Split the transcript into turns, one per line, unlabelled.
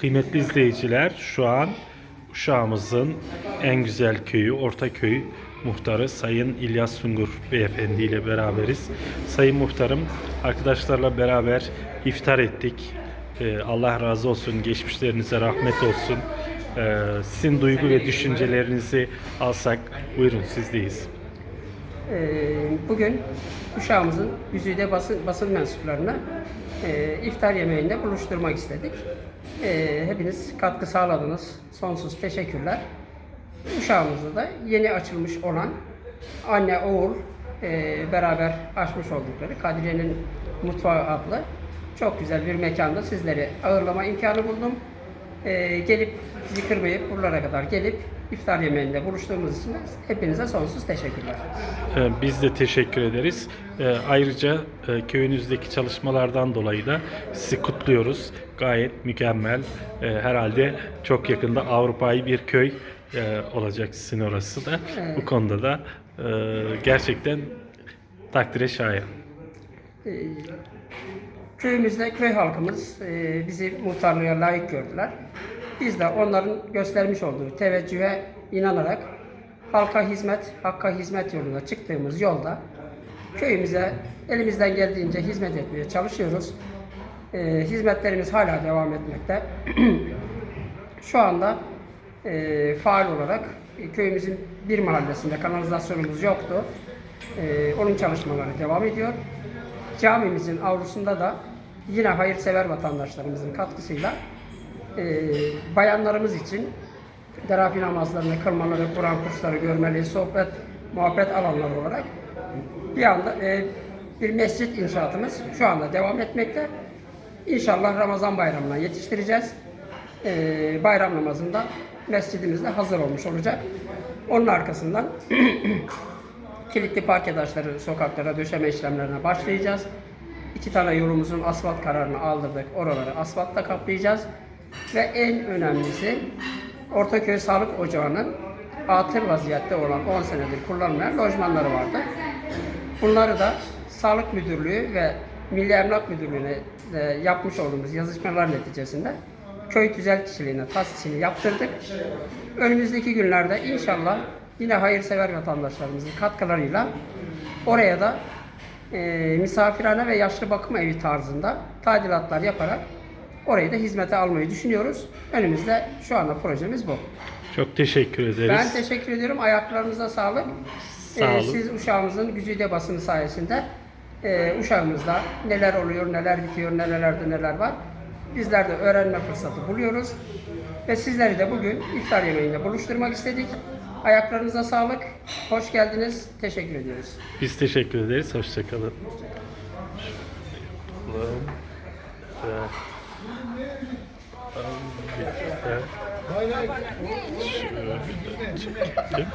Kıymetli izleyiciler şu an Uşağımızın en güzel köyü Ortaköy muhtarı Sayın İlyas Sungur beyefendi ile beraberiz. Sayın muhtarım arkadaşlarla beraber iftar ettik. Ee, Allah razı olsun, geçmişlerinize rahmet olsun. Ee, sizin duygu ve düşüncelerinizi alsak buyurun sizdeyiz.
Ee, Bugün uşağımızın Güzide basın, basın mensuplarına e, iftar yemeğinde buluşturmak istedik. E, hepiniz katkı sağladınız. Sonsuz teşekkürler. Uşağımızda da yeni açılmış olan anne oğul e, beraber açmış oldukları Kadriye'nin Mutfağı adlı çok güzel bir mekanda sizleri ağırlama imkanı buldum. E, gelip bizi kırmayıp buralara kadar gelip iftar yemeğinde buluştuğumuz için hepinize sonsuz teşekkürler.
Ee, Biz de teşekkür ederiz. Ee, Ayrıca e, köyünüzdeki çalışmalardan dolayı da sizi kutluyoruz. Gayet mükemmel. Ee, Herhalde çok yakında Avrupa'yı bir köy e, olacak sizin orası da. Bu konuda da e, gerçekten takdire şayan.
Köyümüzde köy halkımız e, bizi muhtarlığa layık gördüler. Biz de onların göstermiş olduğu teveccühe inanarak halka hizmet, hakka hizmet yolunda çıktığımız yolda köyümüze elimizden geldiğince hizmet etmeye çalışıyoruz. E, hizmetlerimiz hala devam etmekte. Şu anda e, faal olarak köyümüzün bir mahallesinde kanalizasyonumuz yoktu. E, onun çalışmaları devam ediyor. Camimizin avlusunda da yine hayırsever vatandaşlarımızın katkısıyla e, bayanlarımız için terapi namazlarını kılmaları, Kur'an kursları görmeli, sohbet, muhabbet alanları olarak bir anda e, bir mescit inşaatımız şu anda devam etmekte. İnşallah Ramazan bayramına yetiştireceğiz. E, bayram namazında mescidimiz de hazır olmuş olacak. Onun arkasından kilitli parke taşları sokaklara döşeme işlemlerine başlayacağız. İki tane yolumuzun asfalt kararını aldırdık. Oraları asfaltla kaplayacağız. Ve en önemlisi Ortaköy Sağlık Ocağı'nın atıl vaziyette olan 10 senedir kullanılmayan lojmanları vardı. Bunları da Sağlık Müdürlüğü ve Milli Emlak Müdürlüğü'ne de yapmış olduğumuz yazışmalar neticesinde köy tüzel kişiliğine tahsisini yaptırdık. Önümüzdeki günlerde inşallah yine hayırsever vatandaşlarımızın katkılarıyla oraya da e, misafirhane ve yaşlı bakım evi tarzında tadilatlar yaparak orayı da hizmete almayı düşünüyoruz. Önümüzde şu anda projemiz bu.
Çok teşekkür ederiz.
Ben teşekkür ediyorum. Ayaklarınıza sağlık.
Sağ
Ee,
olun.
siz uşağımızın güzide basını sayesinde e, uşağımızda neler oluyor, neler bitiyor, nelerde neler var. Bizler de öğrenme fırsatı buluyoruz. Ve sizleri de bugün iftar yemeğinde buluşturmak istedik. Ayaklarınıza sağlık. Hoş geldiniz. Teşekkür ediyoruz.
Biz teşekkür ederiz. Hoşçakalın. Şöyle çekelim.